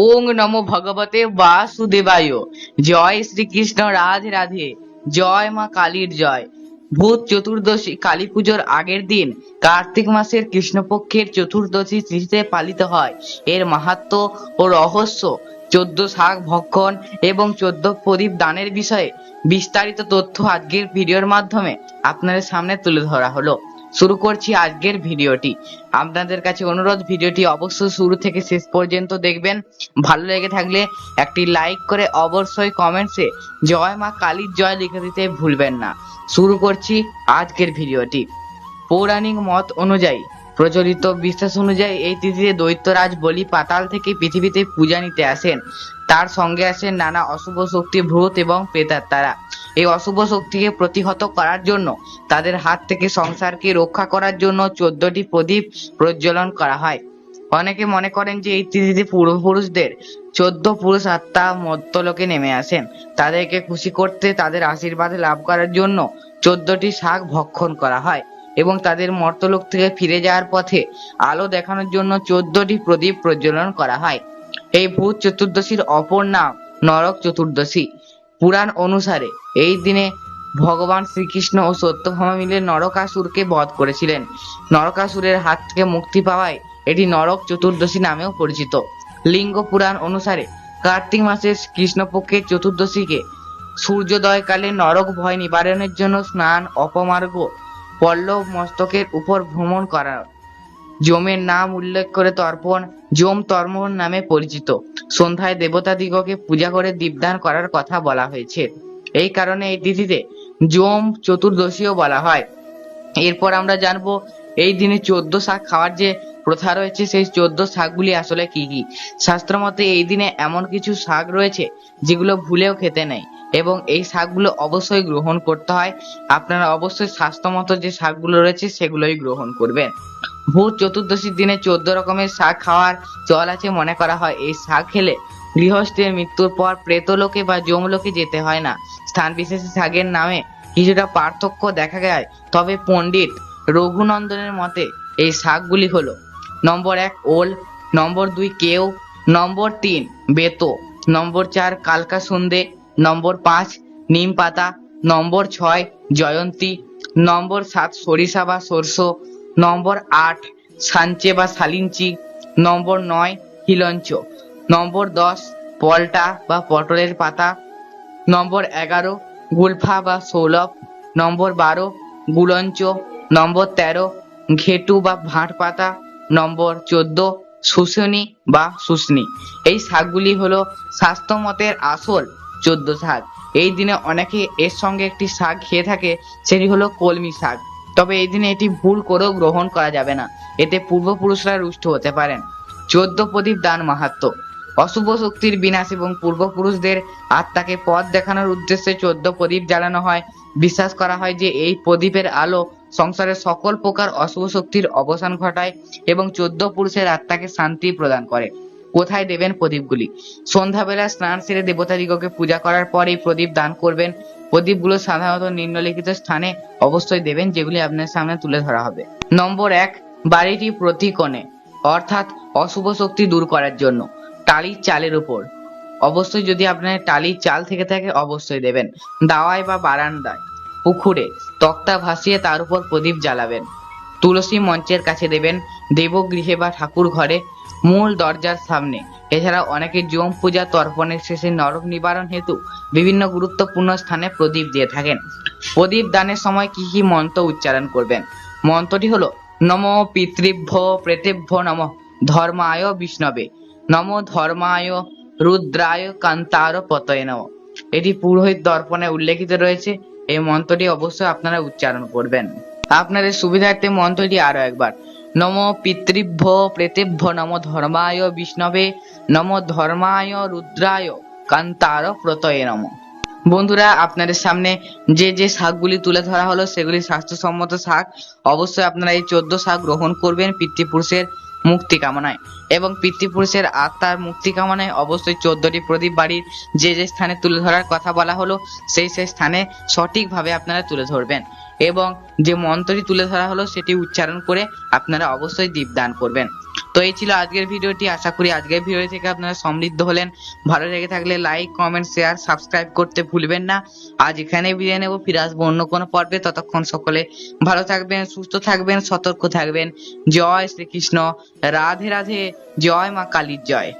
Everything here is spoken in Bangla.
ওং নমো ভগবতে বাসুদেবায়। জয় শ্রীকৃষ্ণ, রাধে রাধে। জয় মা কালীর জয়। ভূত চতুর্দশী কালী পুজোর আগের দিন কার্তিক মাসের কৃষ্ণপক্ষের চতুর্দশী তিথিতে পালিত হয়। এর মাহাত্ম্য ও রহস্য চোদ্দ শাক ভক্ষণ এবং চোদ্দ প্রদীপ দানের বিষয়ে বিস্তারিত তথ্য আজকের ভিডিওর মাধ্যমে আপনাদের সামনে তুলে ধরা হলো। শুরু করছি আজকের ভিডিওটি। আপনাদের কাছে অনুরোধ, ভিডিওটি অবশ্যই শুরু থেকে শেষ পর্যন্ত দেখবেন। ভালো লেগে থাকলে একটি লাইক করে অবশ্যই কমেন্টসে জয় মা কালীর জয় লিখে দিতে ভুলবেন না। শুরু করছি আজকের ভিডিওটি। পৌরাণিক মত অনুযায়ী, প্রচলিত বিশ্বাস অনুযায়ী এই তিথিতে দৈত্যরাজ বলি পাতাল থেকে পৃথিবীতে পূজা নিতে আসেন। তার সঙ্গে আসেন নানা অশুভ শক্তি, ভূত এবং প্রেতাত্মারা। এই অশুভ শক্তিকে প্রতিহত করার জন্য, তাদের হাত থেকে সংসারকে রক্ষা করার জন্য চোদ্দটি প্রদীপ প্রজ্বলন করা হয়। অনেকে মনে করেন যে এই তিথিতে পূর্বপুরুষদের চোদ্দ পুরুষ আত্মা মর্তলোকে নেমে আসেন তাদেরকে খুশি করতে তাদের আশীর্বাদ লাভ করার জন্য চোদ্দটি শাক ভক্ষণ করা হয় এবং তাদের মর্তলোক থেকে ফিরে যাওয়ার পথে আলো দেখানোর জন্য চোদ্দটি প্রদীপ প্রজ্বলন করা হয়। এই ভূত চতুর্দশীর অপর নাম নরক চতুর্দশী। পুরাণ অনুসারে এই দিনে ভগবান শ্রীকৃষ্ণ ও সত্যভামা মিলে নরকাসুরকে বধ করেছিলেন। নরকাসুরের হাত থেকে মুক্তি পাওয়ায় এটি নরক চতুর্দশী নামেও পরিচিত। লিঙ্গ পুরাণ অনুসারে কার্তিক মাসের কৃষ্ণপক্ষের চতুর্দশীকে সূর্যোদয়কালে নরক ভয় নিবারণের জন্য স্নান, অপমার্গ, পল্লব মস্তকের উপর ভ্রমণ করা। যমের নাম উল্লেখ করে তর্পণ যম তর্পণ নামে পরিচিত। সন্ধ্যায় দেবতা দিগকে পূজা করে দীপদান করার কথা বলা হয়েছে। এই কারণে এই তিথিতে যম চতুর্দশীও বলা হয়। এরপর আমরা জানব এই দিনে চোদ্দ শাক খাওয়ার যে প্রথা রয়েছে, সেই চোদ্দ শাকগুলি আসলে কি কি? শাস্ত্র মতে এই দিনে এমন কিছু শাক রয়েছে যেগুলো ভুলেও খেতে নেই এবং এই শাকগুলো অবশ্যই গ্রহণ করতে হয়। আপনারা অবশ্যই স্বাস্থ্যমত যে শাকগুলো রয়েছে সেগুলোই গ্রহণ করবেন। ভূত চতুর্দশীর দিনে চোদ্দ রকমের শাক খাওয়ার চল আছে মনে করা হয়। এই শাক খেলে গৃহস্থের মৃত্যুর পর প্রেতলোকে বা যমলোকে যেতে হয় না। স্থান বিশেষে শাকের নামে কিছুটা পার্থক্য দেখা যায়। তবে পণ্ডিত রঘুনন্দনের মতে এই শাকগুলি হলো, নম্বর এক ওল, নম্বর দুই কেউ, নম্বর তিন বেতো, নম্বর চার কালকা সন্ধে নম্বর পাঁচ নিম পাতা নম্বর ছয় জয়ন্তী, নম্বর সাত সরিষা বা সরষ নম্বর আট সানচে বা সালিঞ্চি। নম্বর নয়, হিলঞ্চ। নম্বর দশ, পল্টা বা পটলের পাতা। নম্বর এগারো, গুলফা বা সৌলভ। নম্বর বারো, গুলঞ্চ। নম্বর তেরো, ঘেটু বা ভাঁট পাতা। নম্বর চোদ্দ, শুশনি বা শুশনি। এই শাকগুলি হলো স্বাস্থ্য মতের আসল চোদ্দ শাক। এই দিনে অনেকে এর সঙ্গে একটি শাক খেয়ে থাকে, সেটি হলো কলমি শাক। তবে এই দিনে এটি ভুল করেও গ্রহণ করা যাবে না। এতে পূর্বপুরুষরা রুষ্ট হতে পারেন। চোদ্দ প্রদীপ দান মাহাত্ম্য অশুভ শক্তির বিনাশ এবং পূর্বপুরুষদের আত্মাকে পথ দেখানোর উদ্দেশ্যে চোদ্দ প্রদীপ জ্বালানো হয়। বিশ্বাস করা হয় যে এই প্রদীপের আলো সংসারের সকল প্রকার অশুভ শক্তির অবসান ঘটায় এবং চোদ্দ পুরুষের আত্মাকে শান্তি প্রদান করে। কোথায় দেবেন প্রদীপগুলি? সন্ধ্যাবেলা স্নান সেরে দেবতাদিগকে পূজা করার পর এই প্রদীপ দান করবেন। প্রদীপগুলো সাধারণত নিম্নলিখিত স্থানে অবশ্যই দেবেন, যেগুলি আপনার সামনে তুলে ধরা হবে। নম্বর এক, বাড়িটি প্রতিকোণে, অর্থাৎ অশুভ শক্তি দূর করার জন্য, টালির চালের উপর। অবশ্যই যদি আপনার টালির চাল থেকে থাকে, অবশ্যই দেবেন। দাওয়ায় বা বারান্দায়, পুকুরে, তক্তা ভাসিয়ে তার উপর প্রদীপ জ্বালাবেন। তুলসী মঞ্চের কাছে দেবেন, দেবগৃহে বা ঠাকুর ঘরে মূল দরজার সামনে। এছাড়া অনেকে যম পূজা, তর্পণের শেষে নরক নিবারণ হেতু বিভিন্ন গুরুত্বপূর্ণ স্থানে প্রদীপ দিয়ে থাকেন। প্রদীপ দানের সময় কি কি মন্ত্র উচ্চারণ করবেন? মন্ত্রটি হলো, নম পিতৃভ্য প্রেতেভ্য নম ধর্মায় বিষ্ণবে, নম ধর্মায় রুদ্রায় কান্তার পতয় নম। এটি পুরোহিত দর্পণে উল্লেখিত রয়েছে। এই মন্ত্রটি অবশ্যই আপনারা উচ্চারণ করবেন। আপনাদের সুবিধার্থে মন্ত্রটি আরও একবার। নম পিতৃভ্য প্রেতেভ্য নম ধর্মায় বিষ্ণবে, নম ধর্মায় রুদ্রায় কান্তার প্রতয়ে নম। বন্ধুরা, আপনাদের সামনে যে যে শাকগুলি তুলে ধরা হলো, সেগুলি স্বাস্থ্যসম্মত শাক। অবশ্যই আপনারা এই চোদ্দ শাক গ্রহণ করবেন পিতৃপুরুষের। মুক্তি কামনায়। এবং পিতৃপুরুষের আত্মার মুক্তি কামনায় অবশ্যই চোদ্দটি প্রদীপ বাড়ির যে যে স্থানে তুলে ধরার কথা বলা হলো, সেই সেই স্থানে সঠিকভাবে আপনারা তুলে ধরবেন। এবং যে মন্ত্রটি তুলে ধরা হলো, সেটি উচ্চারণ করে আপনারা অবশ্যই দীপদান করবেন। তো এই ছিল আজকের ভিডিওটি। আশা করি আজকের ভিডিও থেকে আপনারা সমৃদ্ধ হলেন। ভালো লেগে থাকলে লাইক কমেন্ট শেয়ার সাবস্ক্রাইব করতে ভুলবেন না। আজ এখানে বিদায় নেব। ফিরে আসব অন্য কোনো পর্বে। ততক্ষণ সকলে ভালো থাকবেন, সুস্থ থাকবেন, সতর্ক থাকবেন। জয় শ্রীকৃষ্ণ। রাধে রাধে। জয় মা কালীর জয়।